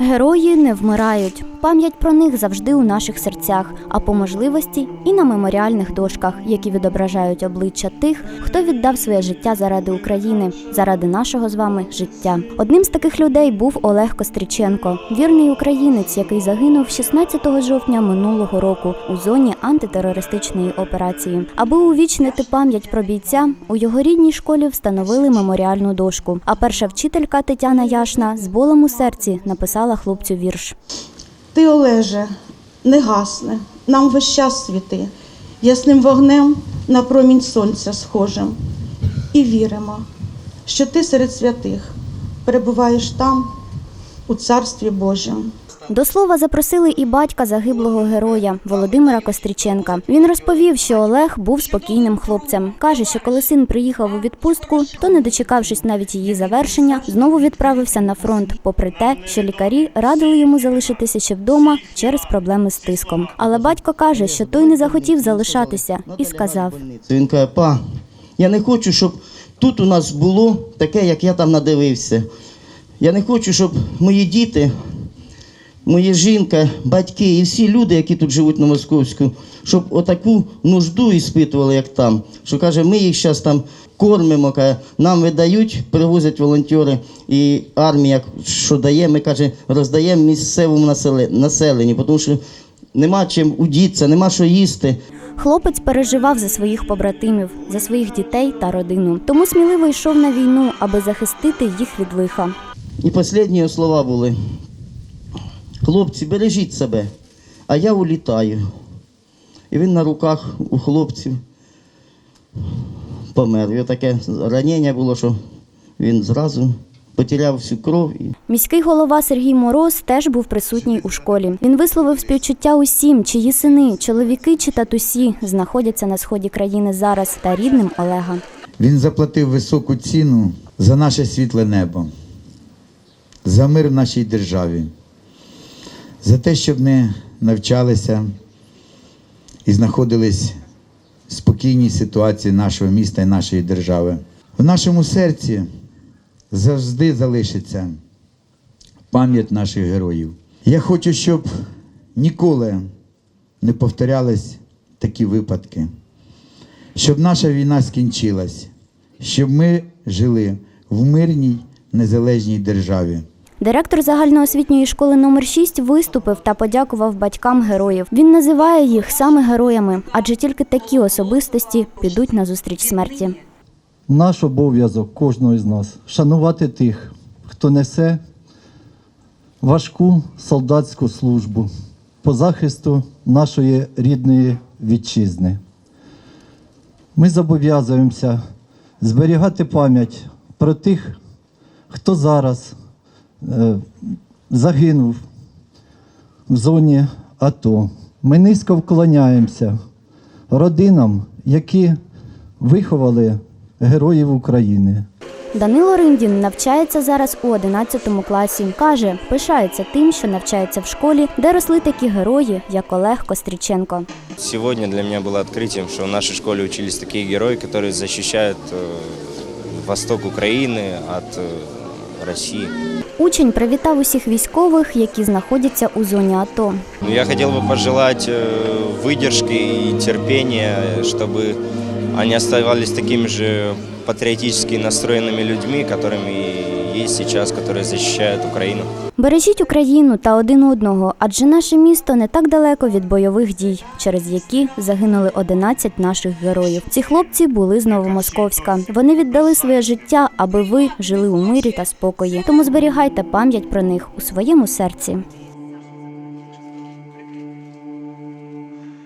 Герої не вмирають. Пам'ять про них завжди у наших серцях, а по можливості і на меморіальних дошках, які відображають обличчя тих, хто віддав своє життя заради України, заради нашого з вами життя. Одним з таких людей був Олег Костріченко, вірний українець, який загинув 16 жовтня минулого року у зоні антитерористичної операції. Аби увічнити пам'ять про бійця, у його рідній школі встановили меморіальну дошку. А перша вчителька Тетяна Яшна з болем у серці написала хлопцю вірш. Ти, Олеже, не гасне, нам весь час світи, ясним вогнем на промінь сонця схожим. І віримо, що ти серед святих перебуваєш там, у Царстві Божім. До слова запросили і батька загиблого героя Володимира Костріченка. Він розповів, що Олег був спокійним хлопцем. каже, що коли син приїхав у відпустку, то не дочекавшись навіть її завершення, знову відправився на фронт, попри те, що лікарі радили йому залишитися ще вдома через проблеми з тиском. Але батько каже, що той не захотів залишатися, і сказав: Він каже, па, я не хочу, щоб тут у нас було таке, як я там надивився. Я не хочу, щоб мої діти, моя жінка, батьки і всі люди, які тут живуть на Московську, щоб отаку нужду іспитували, як там. Що каже, ми їх зараз там кормимо, каже, нам видають, привозять волонтери, і армія, що дає, ми каже, роздаємо місцевому населе- населенню, тому що нема чим удітися, нема що їсти. Хлопець переживав за своїх побратимів, за своїх дітей та родину. Тому сміливо йшов на війну, аби захистити їх від лиха. І останні слова були. Хлопці, бережіть себе, а я улітаю. І він на руках у хлопців помер. Його таке ранення було, що він зразу потеряв всю кров. Міський голова Сергій Мороз теж був присутній у школі. Він висловив співчуття усім, чиї сини, чоловіки чи татусі знаходяться на сході країни зараз та рідним Олега. Він заплатив високу ціну за наше світле небо, за мир в нашій державі, за те, щоб ми навчалися і знаходились в спокійній ситуації нашого міста і нашої держави. В нашому серці завжди залишиться пам'ять наших героїв. Я хочу, щоб ніколи не повторялись такі випадки щоб наша війна скінчилась, щоб ми жили в мирній незалежній державі. Директор загальноосвітньої школи номер 6 виступив та подякував батькам героїв. Він називає їх саме героями, адже тільки такі особистості підуть на зустріч смерті. Наш обов'язок кожного з нас шанувати тих, хто несе важку солдатську службу по захисту нашої рідної вітчизни. Ми зобов'язуємося зберігати пам'ять про тих, хто зараз загинув в зоні АТО. Ми низько вклоняємося родинам, які виховали героїв України. Данило Риндін навчається зараз у 11 класі. Каже, пишається тим, що навчається в школі, де росли такі герої, як Олег Костріченко. Сегодня для меня было открытием, что в нашей школе учились такие герои, которые защищают э, восток Украины от э, России. Учень привітав усіх військових, які знаходяться у зоні АТО. Ну, Я хотел бы пожелать э, выдержки и терпения, чтобы они оставались такими же патриотически настроенными людьми, которыми есть сейчас, которые защищают Украину. Бережіть Україну та один одного, адже наше місто не так далеко від бойових дій, через які загинули 11 наших героїв. Ці хлопці були з Новомосковська. Вони віддали своє життя, аби ви жили у мирі та спокої. Тому зберігайте пам'ять про них у своєму серці.